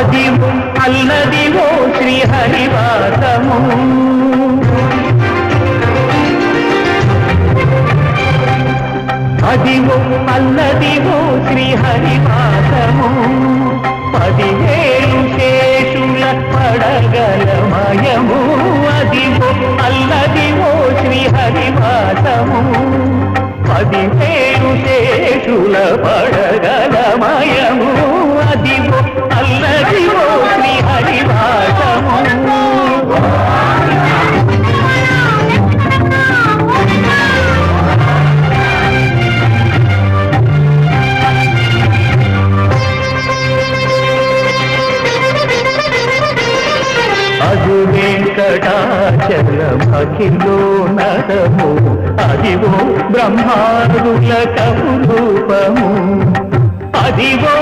అదివో అల్లదివో శ్రీహరివాసము. అదివో అల్లదివో శ్రీహరివాసము. పదివేలు శేషుల పడగల పడగలమయము అదివో అల్లదివో శ్రీహరివాసము. పదివేలు శేషుల పడగలమయము రాజు వెంకటాచలమఖిలో నడము అదివో బ్రహ్మాదుల రూపము అదివో